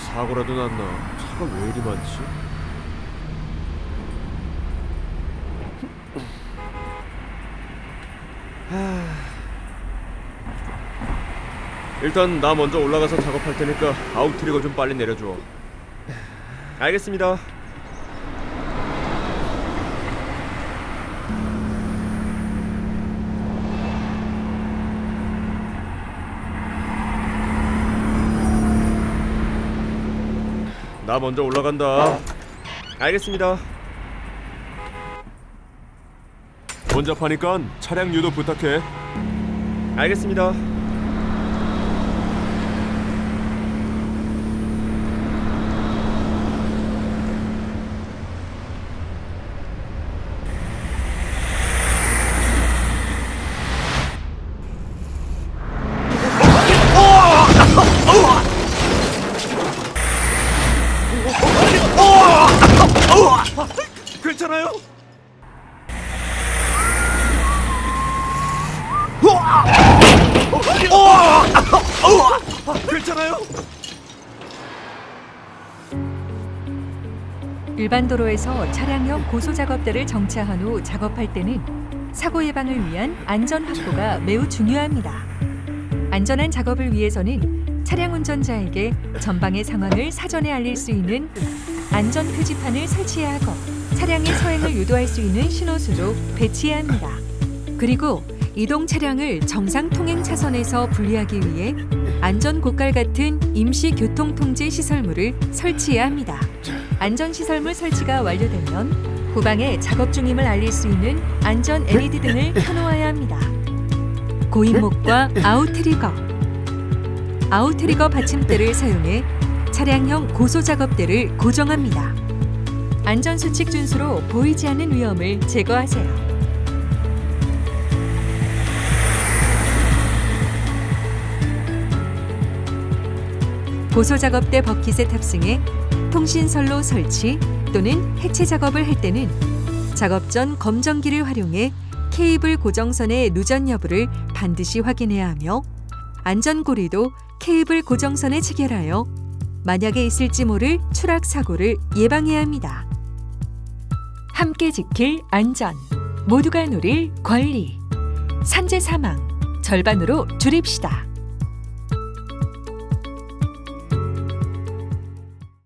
사고라도 났나? 차가 왜 이리 많지? 하... 일단 나 먼저 올라가서 작업할 테니까 아웃 트리거 좀 빨리 내려줘. 알겠습니다. 나 먼저 올라간다. 알겠습니다. 혼잡하니까 차량 유도 부탁해. 알겠습니다. 괜찮아요? 괜찮아요? 일반 도로에서 차량용 고소 작업대를 정차한 후 작업할 때는 사고 예방을 위한 안전 확보가 매우 중요합니다. 안전한 작업을 위해서는 차량 운전자에게 전방의 상황을 사전에 알릴 수 있는 안전 표지판을 설치해야 하고 차량의 서행을 유도할 수 있는 신호수도 배치해야 합니다. 그리고 이동 차량을 정상 통행 차선에서 분리하기 위해 안전 고깔 같은 임시 교통 통제 시설물을 설치해야 합니다. 안전 시설물 설치가 완료되면 후방에 작업 중임을 알릴 수 있는 안전 LED 등을 켜놓아야 합니다. 고인목과 아웃트리거, 아웃트리거 받침대를 사용해 차량형 고소 작업대를 고정합니다. 안전 수칙 준수로 보이지 않는 위험을 제거하세요. 고소 작업대 버킷에 탑승해 통신선로 설치 또는 해체 작업을 할 때는 작업 전 검정기를 활용해 케이블 고정선의 누전 여부를 반드시 확인해야 하며 안전고리도 케이블 고정선에 체결하여 만약에 있을지 모를 추락 사고를 예방해야 합니다. 함께 지킬 안전, 모두가 누릴 권리, 산재 사망 절반으로 줄입시다.